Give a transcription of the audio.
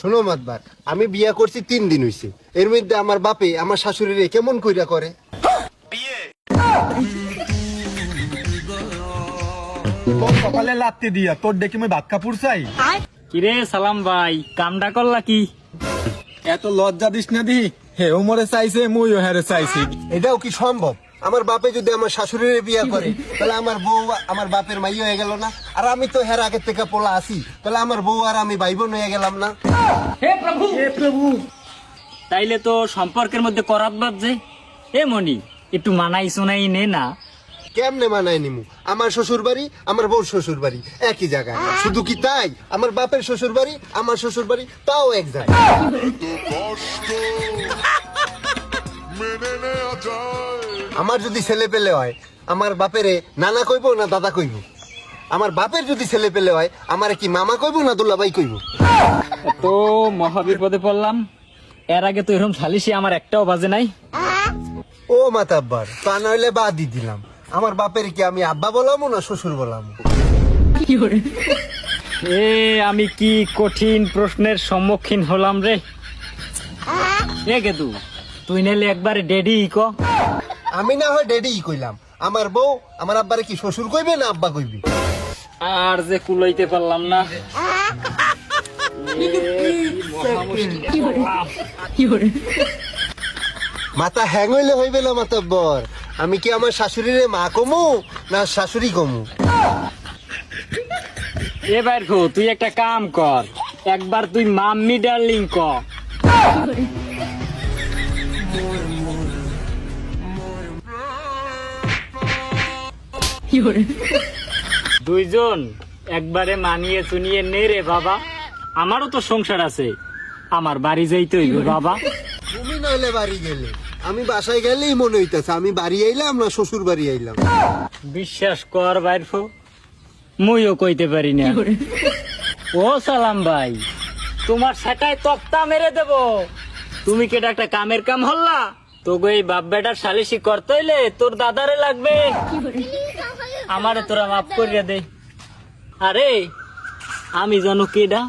শোনো মাতবার আমি বিয়া করছি তিন দিন হইছে। এর মধ্যে আমার বাপে আমার শাশুড়িরে কেমন কইরা করে? তোর সকালে লাত্তি দিয়া তোর ডেকে মই ভাত কাপুর চাই? কিরে সালাম ভাই কামডা করলা কি? এত লজ্জা দিস না দি হে ওমরে চাইছে মুই হেরে চাইছি। এটাও কি সম্ভব? আমার বাপে যদি আমার শাশুড়িরে বিয়ে করে তাহলে আমার বউ আমার বাপের মাই হয়ে গেল না। আর আমি তো হের আগের থেকে পোলা আসি তাহলে আমার বউ আর আমি ভাই বোন হয়ে গেলাম না। হে প্রভু! হে প্রভু! তাইলে তো সম্পর্কের মধ্যে করাত যে। এ মনি একটু মানাই শোনাই নে না। কেমনে মানায় নিমু? আমার শ্বশুর বাড়ি আমার বউর শ্বশুর বাড়ি একই জায়গায়। শুধু কি তাই? আমার বাপের শ্বশুর বাড়ি আমার শ্বশুর বাড়ি তাও এক জায়গায়। আমার যদি ছেলে পেলে হয় আমার বাপেরে নানা কইব না দাদা কইব? আমার বাপের যদি ছেলে পেলে হয় আমার কি মামা কইব না দুলাভাই কইব? তো মহাবিপদে পড়লাম। এর আগে তো এরকম সালিশি আমার একটাও বাজে নাই। ও মাতাব্বার তা নইলে বাদই দিলাম। আমার বাপের কি আমি আব্বা বলামো না শ্বশুর বলামো? এ আমি কি কঠিন প্রশ্নের সম্মুখীন হলাম রে? এ গেদু তুই নাইলে একবারে ডেডি ক। আমি না হয় ডেডি কইলাম। আমার বউ আমার আব্বারে কি শ্বশুর কইবে না আব্বা কইবে? আর যে কুলাইতে পারলাম না। মাথা হ্যাং হইলে হইবে না মাতাব্বর আমি কি আমার শাশুড়িরে মা কমু না শাশুড়ি কমু? এবার খো তুই একটা কাম কর। একবার তুই মাম্মি ডার্লিং ক। দুইজন একবারে মানিয়ে চুনিয়ে নে রে বাবা। আমারও তো সংসার আছে। আমার বাড়ি যাইতে হইবে বাবা। তুমি নইলে বাড়ি গেলে। আমি বাসায় গেলেই মনে হইতেছে আমি বাড়ি আইলাম না শ্বশুর বাড়ি আইলাম। বিশ্বাস কর বাইরফ মুইও কইতে পারি না। ও সালাম ভাই তোমার সেটাই তক্তা মেরে দেব। তুমি কেটা একটা কামের কাম হল্লা? তোকে এই বাপ বেটার সালিশি করতে হইলে তোর দাদারে লাগবে। আমারে তোরা মাফ করিয়া দে। আরে আমি জানো কেডা?